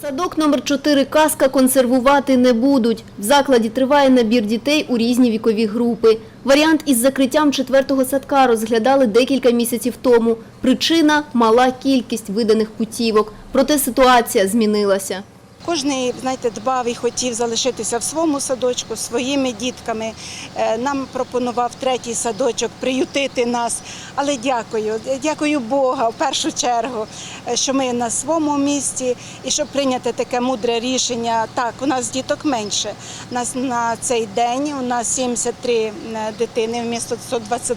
Садок номер 4 «Казка» консервувати не будуть. В закладі триває набір дітей у різні вікові групи. Варіант із закриттям четвертого садка розглядали декілька місяців тому. Причина – мала кількість виданих путівок. Проте ситуація змінилася. Кожний, знаєте, дбав і хотів залишитися в своєму садочку, своїми дітками. Е, Нам пропонував третій садочок приютити нас. Але дякую, дякую Бога в першу чергу, е, що ми на своєму місці і щоб прийняти таке мудре рішення. Так, у нас діток менше. У нас на цей день у нас 73 е, дитини вмісто 120,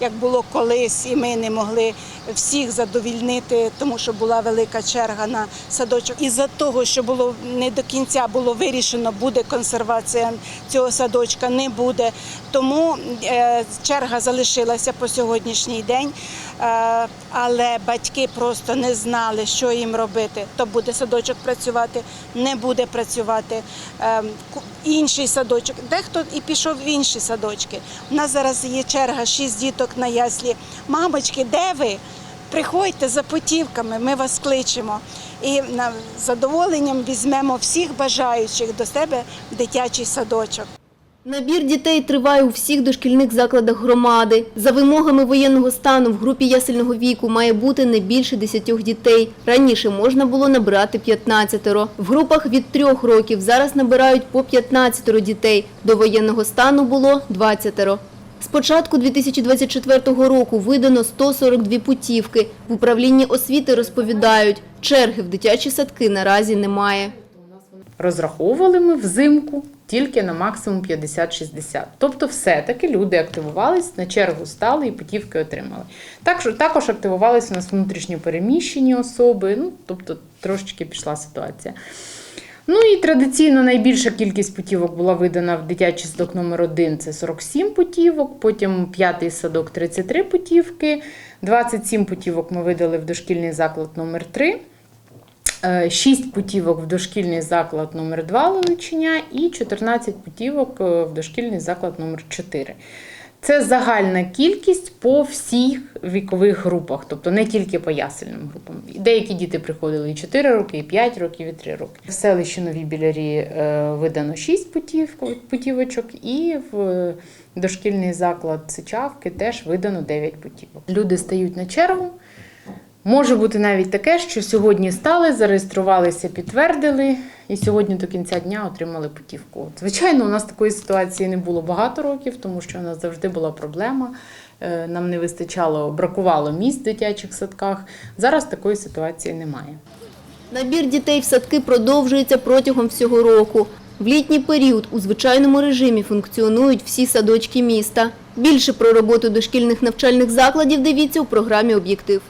як було колись, і ми не могли всіх задовільнити, тому що була велика черга на садочок. Із-за того, що було не до кінця було вирішено, буде консервація цього садочка, не буде. Тому е, черга залишилася по сьогоднішній день. Е, але батьки просто не знали, що їм робити. То буде садочок працювати, не буде працювати. Е, інший садочок, дехто і пішов в інші садочки. У нас зараз є черга, шість діток на яслі. Мамочки, де ви? Приходьте за путівками, ми вас кличемо. І з задоволенням візьмемо всіх бажаючих до себе в дитячий садочок. Набір дітей триває у всіх дошкільних закладах громади. За вимогами воєнного стану в групі ясельного віку має бути не більше 10 дітей. Раніше можна було набирати 15. В групах від 3 років зараз набирають по 15 дітей. До воєнного стану було 20. З початку 2024 року видано 142 путівки. В управлінні освіти розповідають, черги в дитячі садки наразі немає. Розраховували ми взимку тільки на максимум 50-60. Тобто, все-таки люди активувались, на чергу стали і путівки отримали. Також, також активувалися у нас внутрішньо переміщені особи, ну, тобто трошечки пішла ситуація. Ну і традиційно найбільша кількість путівок була видана в дитячий садок номер 1 це 47 путівок, потім п'ятий садок 33 путівки, 27 путівок ми видали в дошкільний заклад номер 3 Е, 6 путівок в дошкільний заклад номер 2 Ловичиня і 14 путівок е, в дошкільний заклад номер 4 Це загальна кількість по всіх вікових групах, тобто не тільки по ясельним групам. Деякі діти приходили і 4 роки, і 5 років, і 3 роки. В селищі Нові Білярі е, видано 6 путів, путівочок, і в дошкільний заклад Сичавки теж видано 9 путівок. Люди стають на чергу. Може бути навіть таке, що сьогодні стали, зареєструвалися, підтвердили, і сьогодні до кінця дня отримали путівку. Звичайно, у нас такої ситуації не було багато років, тому що у нас завжди була проблема. Е, Нам не вистачало, бракувало місць в дитячих садках. Зараз такої ситуації немає. Набір дітей в садки продовжується протягом всього року. В літній період у звичайному режимі функціонують всі садочки міста. Більше про роботу дошкільних навчальних закладів дивіться у програмі «Об'єктив».